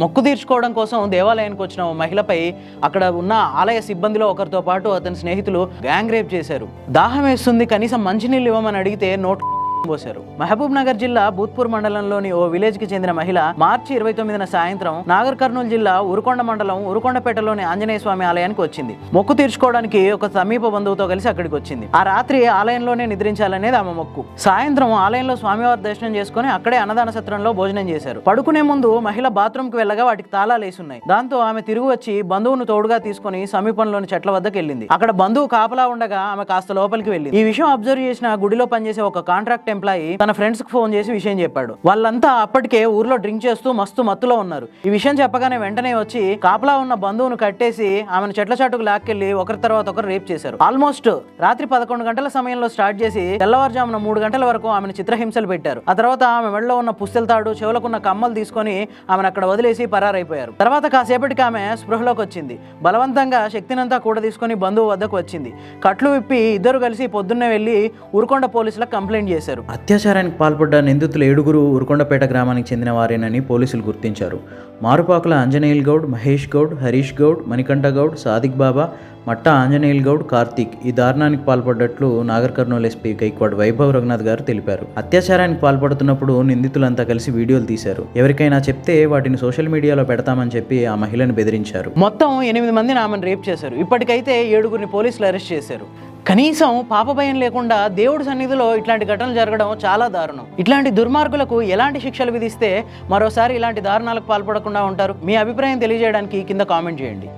మొక్కు తీర్చుకోవడం కోసం దేవాలయానికి వచ్చిన ఓ మహిళపై అక్కడ ఉన్న ఆలయ సిబ్బందిలో ఒకరితో పాటు అతని స్నేహితులు గ్యాంగ్ రేప్ చేశారు. దాహం వేస్తుంది కనీసం మంచినీళ్ళు ఇవ్వమని అడిగితే నోట్ పోశారు. మహబూబ్ నగర్ జిల్లా భూత్పూర్ మండలంలోని ఓ విలేజ్కి చెందిన మహిళ మార్చి ఇరవై తొమ్మిదిన సాయంత్రం నాగర్ కర్నూలు జిల్లా ఉరుకొండ మండలం ఉరుకొండపేటలోని ఆంజనేయ స్వామి ఆలయానికి వచ్చింది. మొక్కు తీర్చుకోవడానికి ఒక సమీప బంధువుతో కలిసి అక్కడికి వచ్చింది. ఆ రాత్రి ఆలయంలోనే నిద్రించాలనేది ఆమె మొక్కు. సాయంత్రం ఆలయంలో స్వామివారి దర్శనం చేసుకుని అక్కడే అన్నదాన సత్రంలో భోజనం చేశారు. పడుకునే ముందు మహిళ బాత్రూమ్కి వెళ్ళగా వాటికి తాళాలు వేసున్నాయి. దాంతో ఆమె తిరిగి వచ్చి బంధువును తోడుగా తీసుకుని సమీపంలోని చెట్ల వద్దకు వెళ్ళింది. అక్కడ బంధువు కాపలా ఉండగా ఆమె కాస్త లోపలికి వెళ్ళింది. ఈ విషయం అబ్జర్వ్ చేసిన గుడిలో పనిచేసే ఒక కాంట్రాక్ట్ ఎంప్లాయీ తన ఫ్రెండ్స్కి ఫోన్ చేసి విషయం చెప్పాడు. వాళ్ళంతా అప్పటికే ఊర్లో డ్రింక్ చేస్తూ మస్తు మత్తులో ఉన్నారు. ఈ విషయం చెప్పగానే వెంటనే వచ్చి కాపలా ఉన్న బంధువును కట్టేసి ఆమెను చెట్ల చాటుకు లాక్కెళ్ళి ఒకరి తర్వాత ఒకరు రేప్ చేశారు. ఆల్మోస్ట్ రాత్రి పదకొండు గంటల సమయంలో స్టార్ట్ చేసి తెల్లవారుజామున మూడు గంటల వరకు ఆమెను చిత్రహింసలు పెట్టారు. ఆ తర్వాత ఆమె మెడలో ఉన్న పుస్తెల తాడు చెవులకున్న కమ్మలు తీసుకొని ఆమెను అక్కడ వదిలేసి పరారైపోయారు. తర్వాత కాసేపటికి ఆమె స్పృహలోకి వచ్చింది. బలవంతంగా శక్తినంతా కూడా తీసుకొని బంధువు వద్దకు వచ్చింది. కట్లు విప్పి ఇద్దరు కలిసి పొద్దున్నే వెళ్ళి ఉరుకొండ పోలీసులకు కంప్లైంట్ చేశారు. చేశారు అత్యాచారానికి పాల్పడ్డ నిందితులు ఏడుగురు ఉరుకొండపేట గ్రామానికి చెందిన వారేనని పోలీసులు గుర్తించారు. మారుపాకుల ఆంజనేయుల్ గౌడ్ మహేష్ గౌడ్ హరీష్ గౌడ్ మణికంఠ గౌడ్ సాదిక్ బాబా మట్టా ఆంజనేయుల్ గౌడ్ కార్తీక్ ఈ దారుణానికి పాల్పడ్డట్లు నాగర్ కర్నూలు ఎస్పీ గైక్వాడ్ వైభవ్ రఘునాథ్ గారు తెలిపారు. అత్యాచారానికి పాల్పడుతున్నప్పుడు నిందితులంతా కలిసి వీడియోలు తీశారు. ఎవరికైనా చెప్తే వాటిని సోషల్ మీడియాలో పెడతామని చెప్పి ఆ మహిళను బెదిరించారు. మొత్తం ఎనిమిది మందిని ఆమెను రేప్ చేశారు. ఇప్పటికైతే ఏడుగురిని పోలీసులు అరెస్ట్ చేశారు. కనీసం పాప భయం లేకుండా దేవుడి సన్నిధిలో ఇట్లాంటి ఘటనలు జరగడం చాలా దారుణం. ఇట్లాంటి దుర్మార్గులకు ఎలాంటి శిక్షలు విధిస్తే మరోసారి ఇలాంటి దారుణాలకు పాల్పడకుండా ఉంటారు? మీ అభిప్రాయం తెలియజేయడానికి కింద కామెంట్ చేయండి.